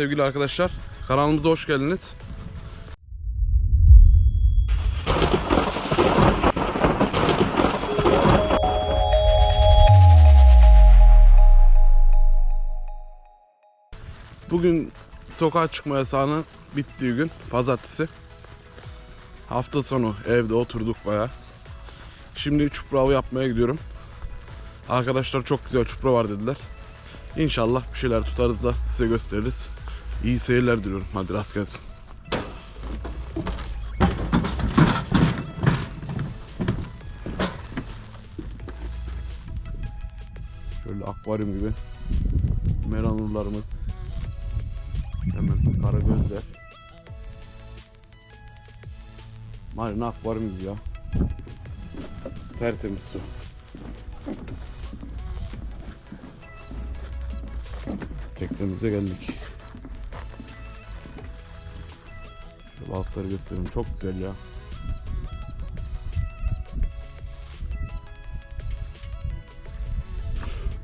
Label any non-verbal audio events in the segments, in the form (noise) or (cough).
sevgili arkadaşlar. Kanalımıza hoş geldiniz. Bugün sokağa çıkma yasağının bittiği gün pazartesi. Hafta sonu evde oturduk baya. Şimdi çupra avı yapmaya gidiyorum. Arkadaşlar çok güzel çupra var dediler. İnşallah bir şeyler tutarız da size gösteririz. İyi seyirler diliyorum. Hadi rast gelsin. Şöyle akvaryum gibi meranurlarımız. Hemen kara gözler. Marina akvaryum gibi ya. Tertemiz su. Teknemize geldik. Şu balıkları göstereyim. Çok güzel ya.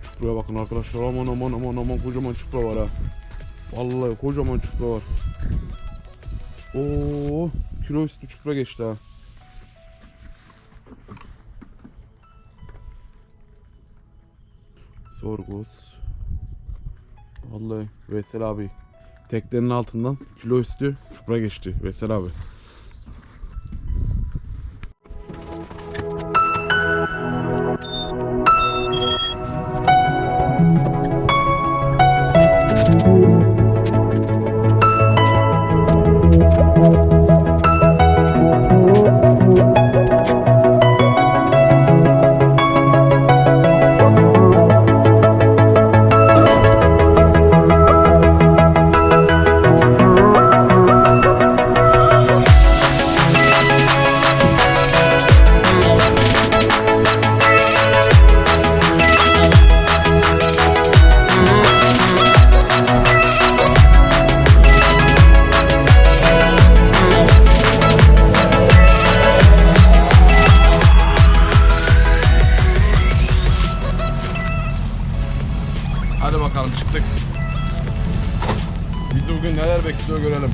Çupraya bakın arkadaşlar. Aman aman aman aman kocaman çupra var ha. Vallahi kocaman çupra var. Oo, kilo üstü çupra geçti ha. Sorgus. Vallahi Veysel abi teknenin altından kilo üstü çupra geçti Veysel abi. Neler bekliyor görelim.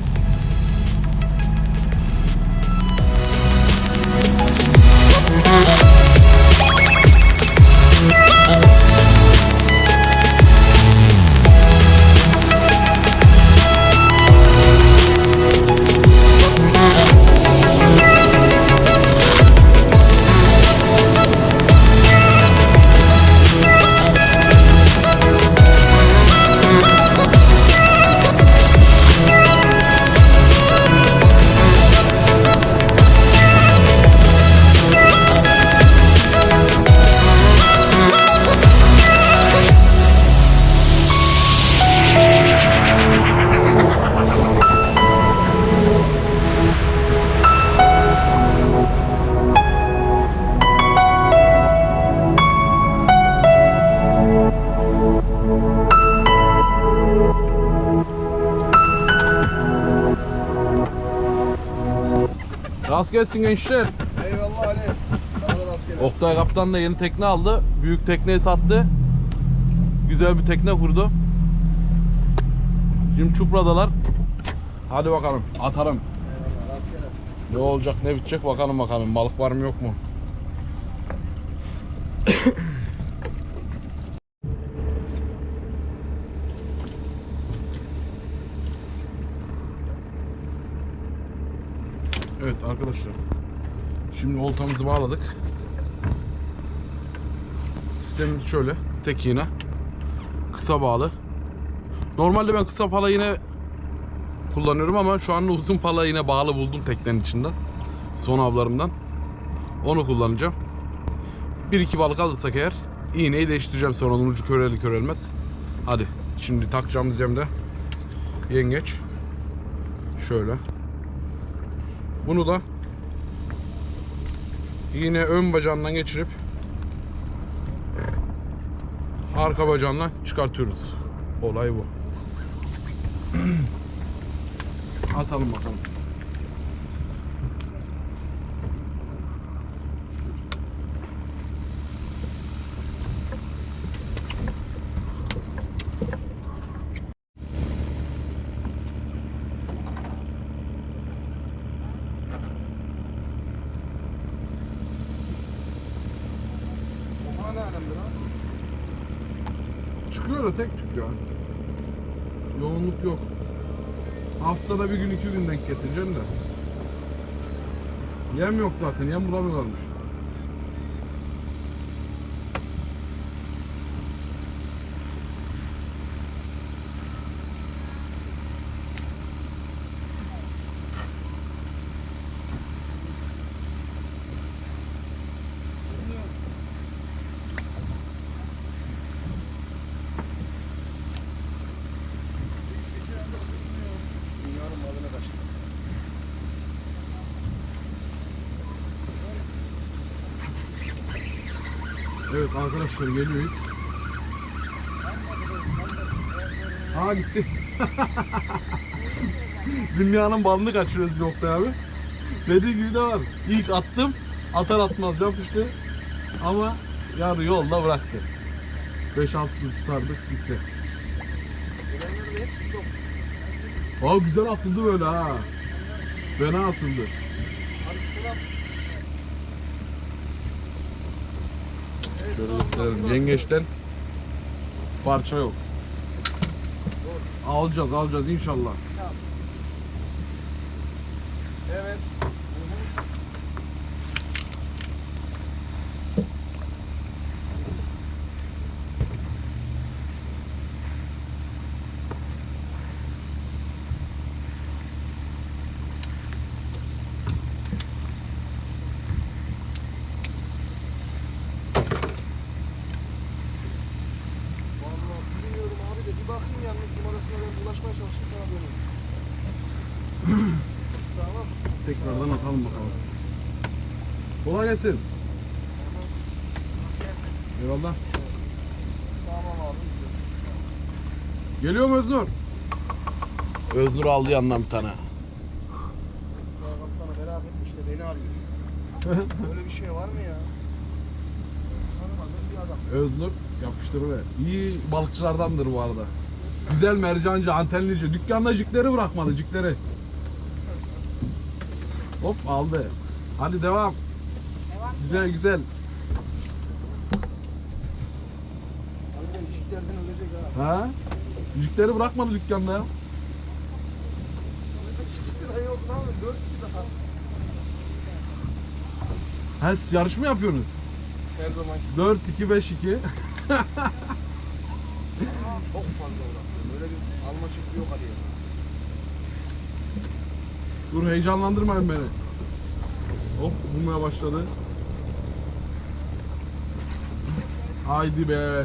Rast gelsin gençler. Eyvallah Ali. Sana da rastgele. Oktay Kaptan da yeni tekne aldı. Büyük tekneyi sattı. Güzel bir tekne kurdu. Şimdi Çupra'dalar. Hadi bakalım atarım. Eyvallah. Ne olacak ne bitecek bakalım bakalım. Balık var mı yok mu? Evet arkadaşlar. Şimdi oltamızı bağladık. Sistemimiz şöyle. Tek iğne. Kısa bağlı. Normalde ben kısa pala yine kullanıyorum ama şu an uzun pala yine bağlı buldum teknenin içinde. Son avlarımdan. Onu kullanacağım. Bir iki balık alırsak eğer iğneyi değiştireceğim sonra onun ucu köreli körelmez. Hadi şimdi takacağımız yemde yengeç. Şöyle. Bunu da yine ön bacağından geçirip arka bacağından çıkartıyoruz. Olay bu. (clears throat) Atalım bakalım. alemdir ha. Çıkıyor da tek tük. Yoğunluk yok. Haftada bir gün iki gün denk getireceksin de. Yem yok zaten. Yem bulamıyorlarmış. Arkadaşlar geliyor. Ha gitti. (laughs) Dünyanın balını kaçırıyoruz yoktu abi. Dediği gibi de var. İlk attım. Atar atmaz yapıştı. Ama yarı yolda bıraktı. 5-6 gün tutardık gitti. Aa güzel atıldı böyle ha. Fena atıldı. Hadi selam. Şöyle. Yengeçten parça yok. Alacağız alacağız inşallah. Evet. Vallahi bilmiyorum abi de bir bakayım yalnız ulaşmaya çalışayım sana döneyim. tamam. Tekrardan atalım bakalım. Kolay gelsin. Eyvallah. Tamam abi. Geliyor mu Öznur? Öznur aldı yandan bir tane. Kaptanı merak etmiş de beni arıyor. (laughs) Böyle bir şey var mı ya? Tanımadığım bir adam. Öznur yapıştırıver. İyi balıkçılardandır bu arada. Güzel mercancı, antenlici. Dükkanda cikleri bırakmadı, cikleri. Hop aldı. Hadi devam. Güzel güzel. İşiklerden ölecek ha. Ha? Cikleri bırakmadı dükkanda ya. Ha siz yarış mı yapıyorsunuz? Her zaman 4 2 5 2. çok fazla uğraştım. Alma şekli yok hadi. Dur heyecanlandırmayın beni. Hop bulmaya başladı. Haydi be.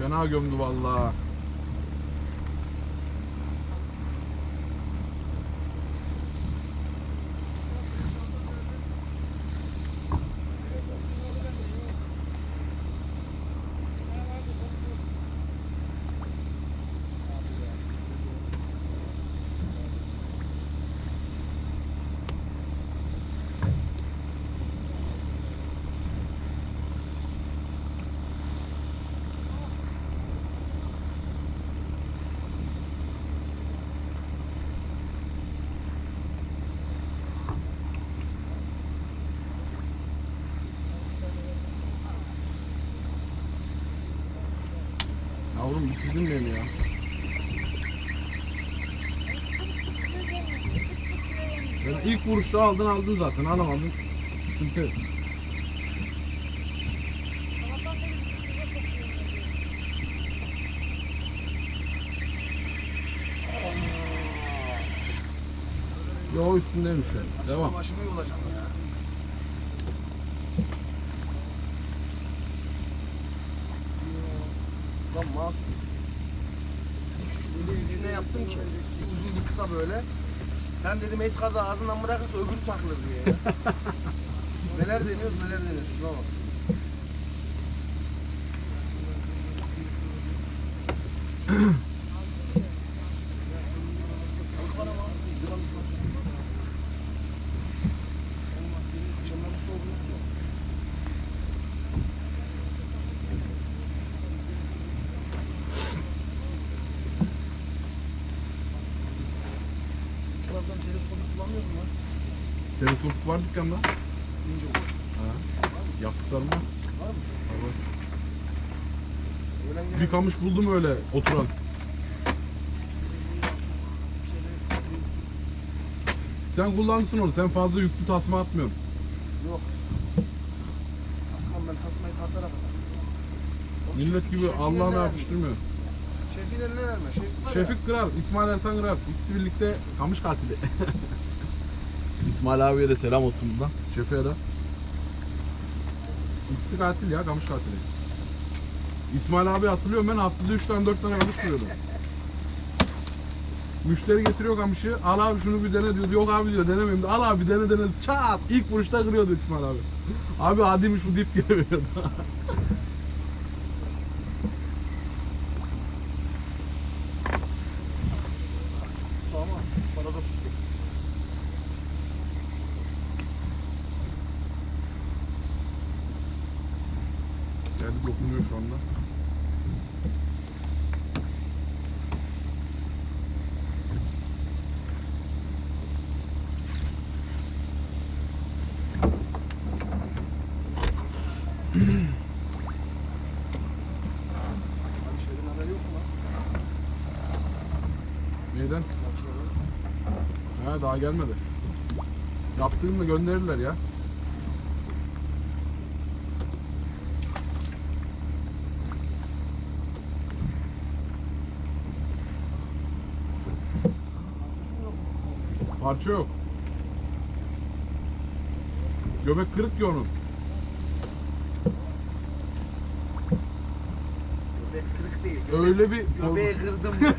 Fena gömdü vallahi. Beni ya. Ben ilk vuruşta aldın aldın zaten alamadın. Sıkıntı. yok. Yo üstündeymiş yani. Devam. Başımı yolacağım ya. Lan mas. Yaptım ki. Bir uzun bir kısa böyle. Ben dedim es kaza ağzından bırakırsa öbürü takılır diye. (laughs) neler deniyoruz neler deniyoruz. Şuna bak. Balık var ama, yılan var. Akşamlar bir soğuk yok. Şuradan teleskopu kullanmıyor mu lan? Teleskop var dükkanda. Ha. Yaptıklarım var. Var mı? Var. Öğlen Bir kamış buldum öyle oturan. Sen kullanırsın onu. Sen fazla yüklü tasma atmıyorsun. Yok. Tamam ben tasmayı tak. Oğlum Millet gibi verme. yapıştırmıyor. Şefin eline verme. Şefik var ya. Şefik Kırar, İsmail Ertan Kırar. İkisi birlikte kamış katili. (laughs) İsmail abiye de selam olsun buradan. Şefi'ye de. İkisi katil ya, kamış katili. İsmail abi hatırlıyorum ben haftada 3 tane 4 tane kamış kuruyordum. Müşteri getiriyor kamışı. Al abi şunu bir dene diyor. Yok abi diyor denemeyeyim. Al abi dene dene. Çat! İlk vuruşta kırıyordu İsmail abi. Abi adiymiş bu deyip geri veriyordu. Tamam. Para da tuttu. Kendi dokunuyor şu anda. Abi Şefin haberi yok mu lan? Neyden? He daha gelmedi. Yaptığımda gönderirler ya. Parça yok. Göbek kırık ki onun. Göbek kırık değil. Öyle bir Göbeği kırdım. (laughs)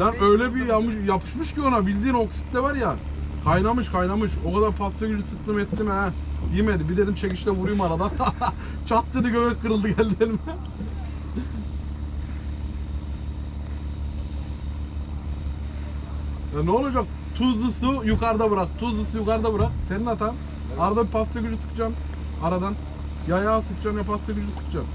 Lan öyle bir yapmış, yapışmış ki ona bildiğin oksitte var ya. Kaynamış kaynamış. O kadar pasta gücü sıktım ettim ha. Yemedi. Bir dedim çekişte vurayım aradan. (laughs) Çat dedi göbek kırıldı geldi elime. (laughs) Ya ne olacak? Tuzlu su yukarıda bırak. Tuzlu su yukarıda bırak. Senin hatan. Arada bir pasta gücü sıkacaksın. Aradan. Ya yağ sıkacaksın ya pasta gücü sıkacaksın.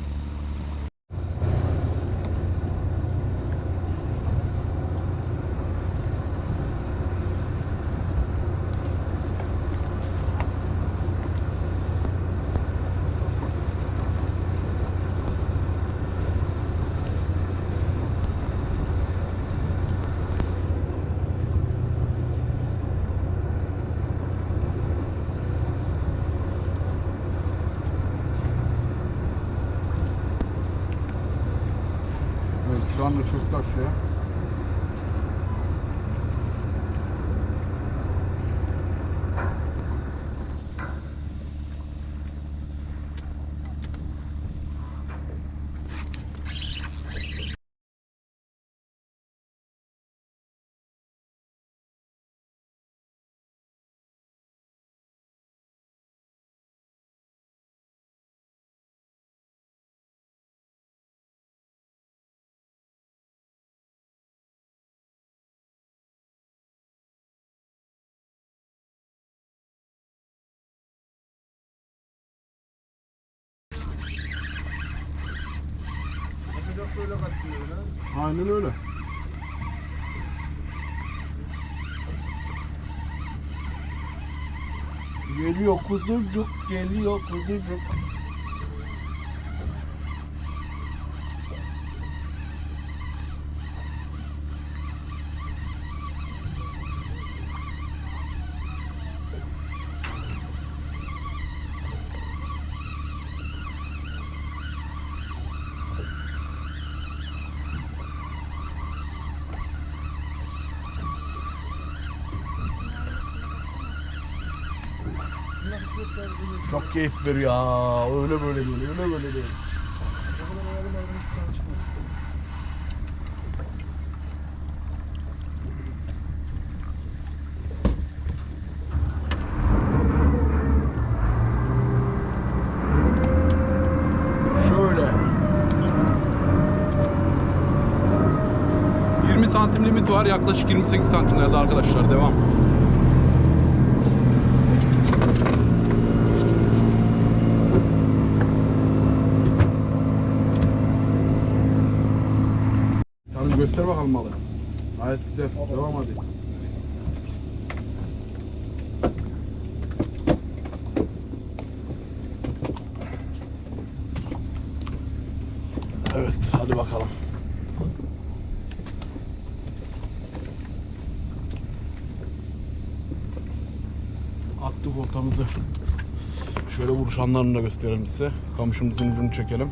Evet şu anda çöktü aşağıya. Yapacak böyle kaçıyor lan. Aynen öyle. Geliyor kuzucuk, geliyor kuzucuk. Çok keyif veriyor. Öyle böyle değil, öyle böyle çıkmadı. Şöyle. 20 santim limit var. Yaklaşık 28 santimlerde arkadaşlar. Devam. Gayet güzel. Devam hadi. Evet, hadi bakalım. Attık oltamızı. Şöyle vuruşanlarını da gösterelim size. Kamışımızın ucunu çekelim.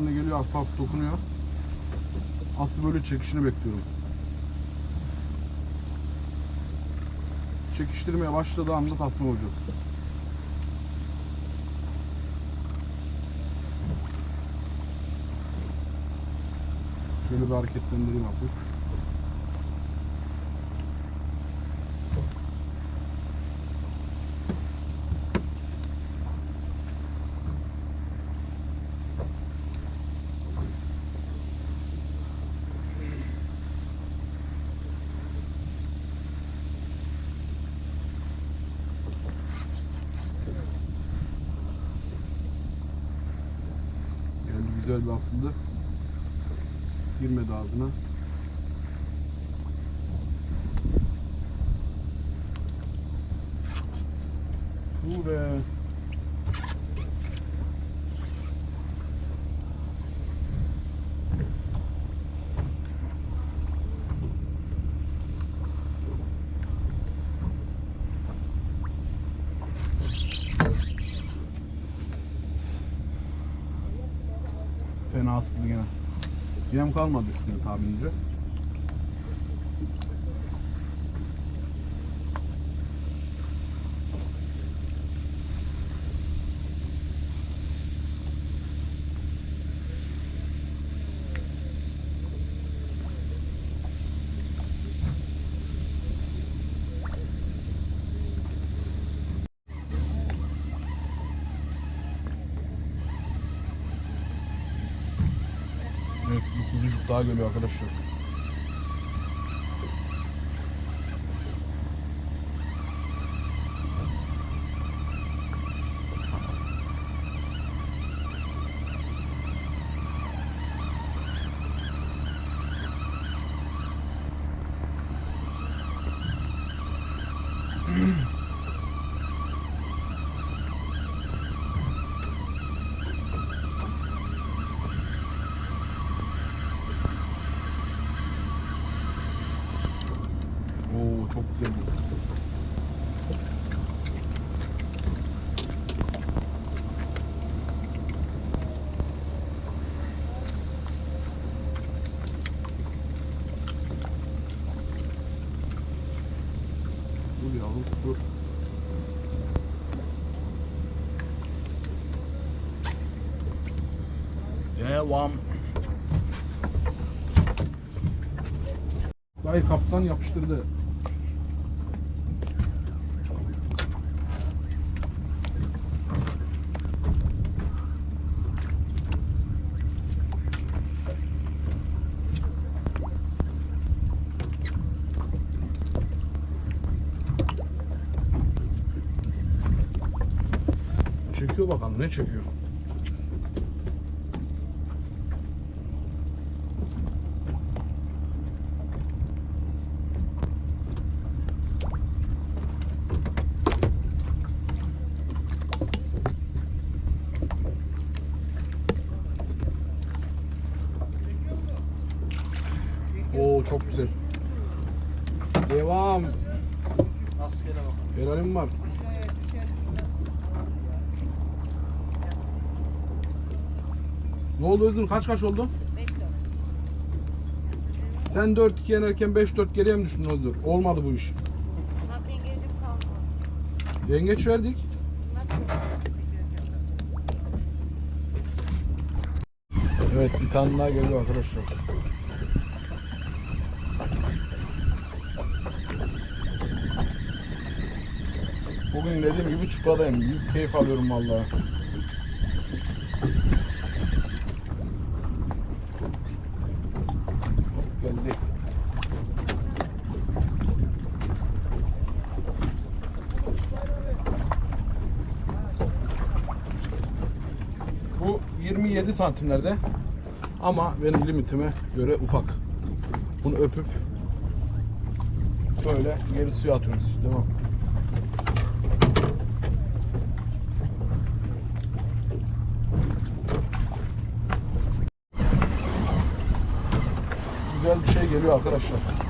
Anda geliyor hafif hafif dokunuyor. Aslı böyle çekişini bekliyorum. Çekiştirmeye başladığı anda tasma olacağız. Şöyle bir hareketlendireyim hafif. Geldi güzel bir asıldı. Girmedi ağzına. Bu be. Fena asıldı gene. Yem kalmadı üstüne tahminimce. Evet, daha geliyor arkadaşlar. Oo çok güzel. Dur yavrum dur. Kaptan yapıştırdı. Çekiyor bakalım ne çekiyor. Oo çok güzel. Devam. Askere bakalım. Helalim var. Ne oldu Özgür? Kaç kaç oldu? 5-4. Sen 4-2 yenerken 5-4 geriye mi düştün Özgür? Olmadı bu iş. Tırnak yengeçim kalmadı. Yengeç verdik. Evet bir tane daha geliyor arkadaşlar. Bugün dediğim gibi çıpradayım. Büyük keyif alıyorum vallahi. Hop, Geldi. Bu 27 santimlerde ama benim limitime göre ufak. Bunu öpüp böyle geri suya atıyoruz. Devam. Güzel bir şey geliyor arkadaşlar.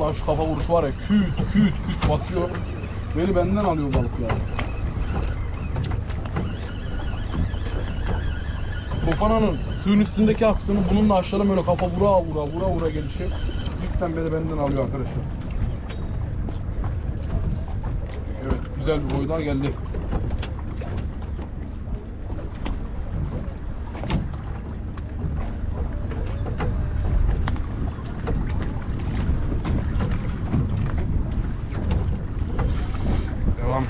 Vallahi şu kafa vuruş var ya küt küt küt basıyor. Beni benden alıyor balık ya. Kofananın suyun üstündeki aksını bununla aşağıdan böyle kafa vura vura vura vura gelişi cidden beni benden alıyor arkadaşlar. Evet güzel bir boy daha geldi. Devam.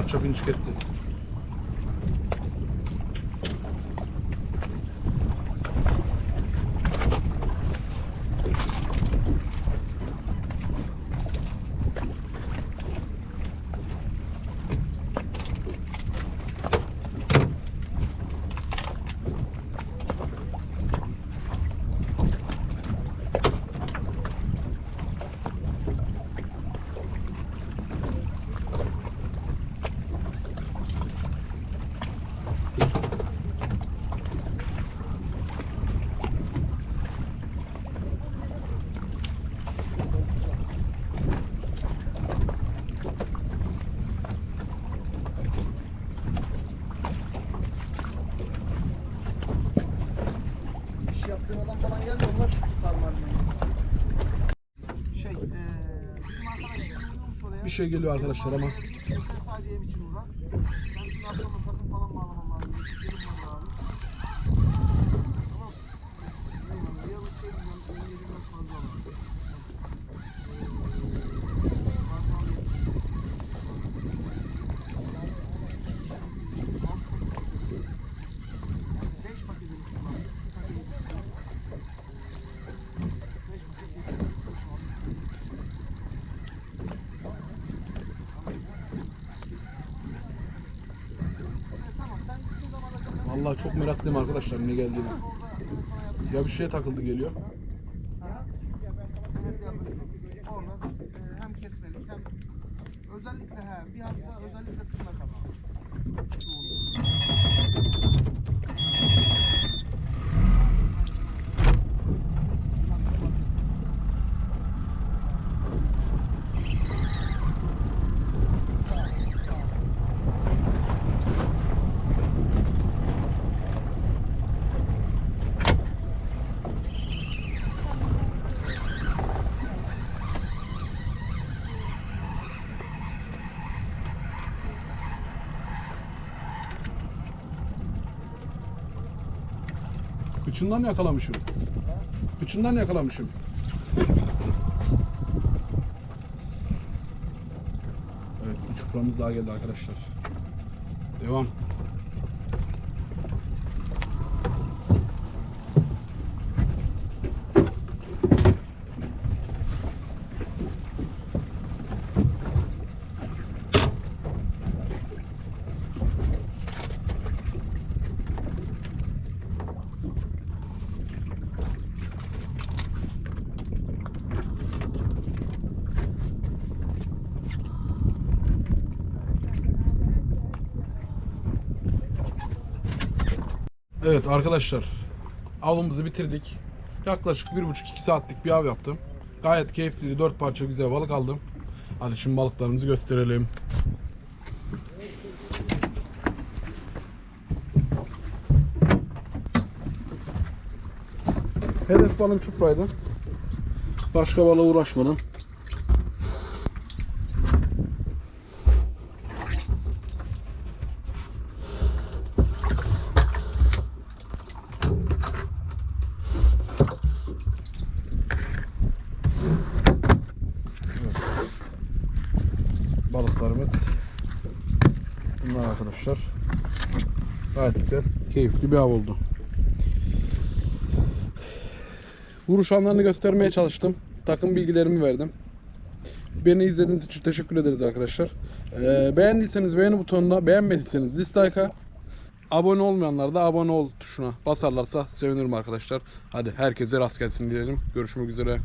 Yengeci parça pinçik şey geliyor arkadaşlar ama Sen sadece ev için uğra. Ben şimdi akşama takım falan bağlamam lazım. Yeşillerim var abi. Tamam. Eyvallah. Yarın şey diyeceğim. Benim yerimden fazla var. Beş paket yedim. Beş paket yedim. Vallahi çok meraklıyım arkadaşlar ne geldiğini. Ya bir şeye takıldı geliyor. Özellikle he bilhassa özellikle tırnak Kıçından yakalamışım. Kıçından yakalamışım. Evet, çupramız daha geldi arkadaşlar. Devam. Evet arkadaşlar avımızı bitirdik. Yaklaşık 1,5-2 saatlik bir av yaptım. Gayet keyifli 4 parça güzel balık aldım. Hadi şimdi balıklarımızı gösterelim. Hedef balım çupraydı. Başka balığa uğraşmadım. balıklarımız bunlar arkadaşlar gayet güzel keyifli bir av oldu. Vuruş anlarını göstermeye çalıştım. Takım bilgilerimi verdim. Beni izlediğiniz için teşekkür ederiz arkadaşlar. Ee, beğendiyseniz beğeni butonuna beğenmediyseniz dislike'a. Abone olmayanlar da abone ol tuşuna basarlarsa sevinirim arkadaşlar. Hadi herkese rast gelsin diyelim. Görüşmek üzere